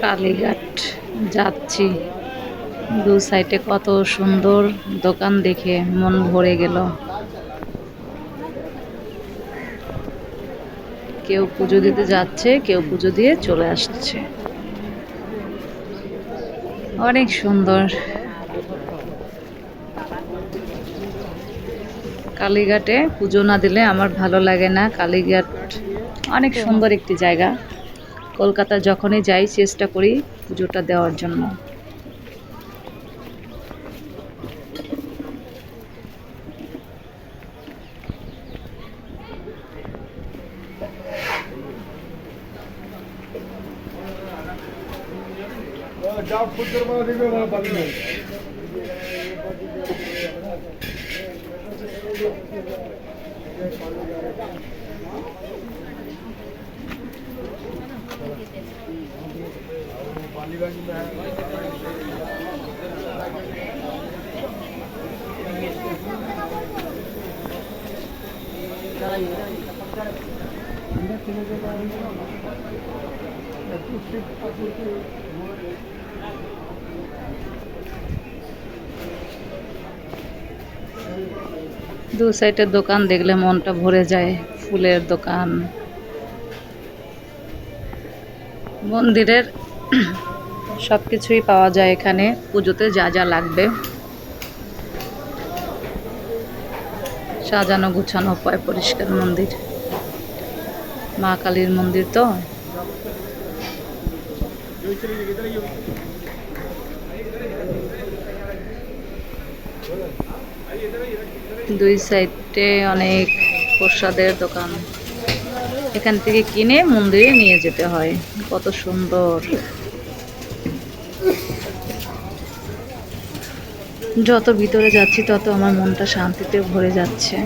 কালীঘাট যাচ্ছি। দু সাইডে কত সুন্দর দোকান দেখে মন ভরে গেল। কেউ পুজো দিতে যাচ্ছে, কেউ পুজো দিয়ে চলে আসছে। অনেক সুন্দর। কালীঘাটে পুজো না দিলে আমার ভালো লাগে না। কালীঘাট অনেক সুন্দর একটি জায়গা। কলকাতা যখনই যাই চেষ্টা করি পুজোটা দেওয়ার জন্য। ফুটবল দু সাইডের দোকান দেখলে মনটা ভরে যায় ফুলের দোকান। মন্দিরের সব কিছুই পাওয়া যায় এখানে। পুজোতে যা যা লাগবে। সাজানো গুছানো পায় পরিষ্কার মন্দির। মা কালীর মন্দির তো। দুই সাইডে অনেক প্রসাদের দোকান। এখান থেকে কিনে মন্দিরে নিয়ে যেতে হয়। কত সুন্দর। যত ভিতরে যাচ্ছি তত আমার মনটা শান্তিতে ভরে যাচ্ছে।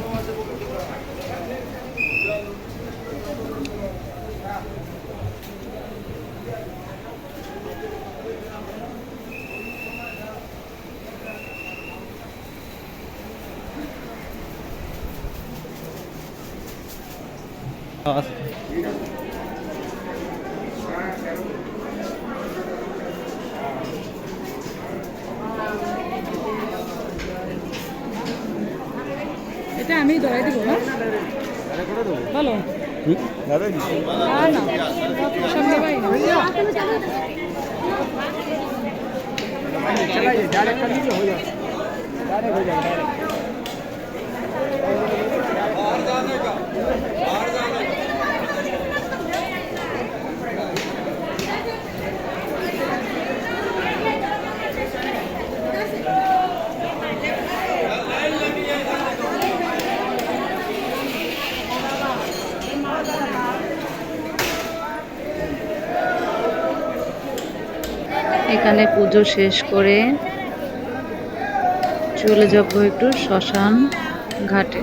এটা আমি ধরাই দিব সামনে পাই না। এখানে পুজো শেষ করে চলে যাব একটু শ্মশান ঘাটে।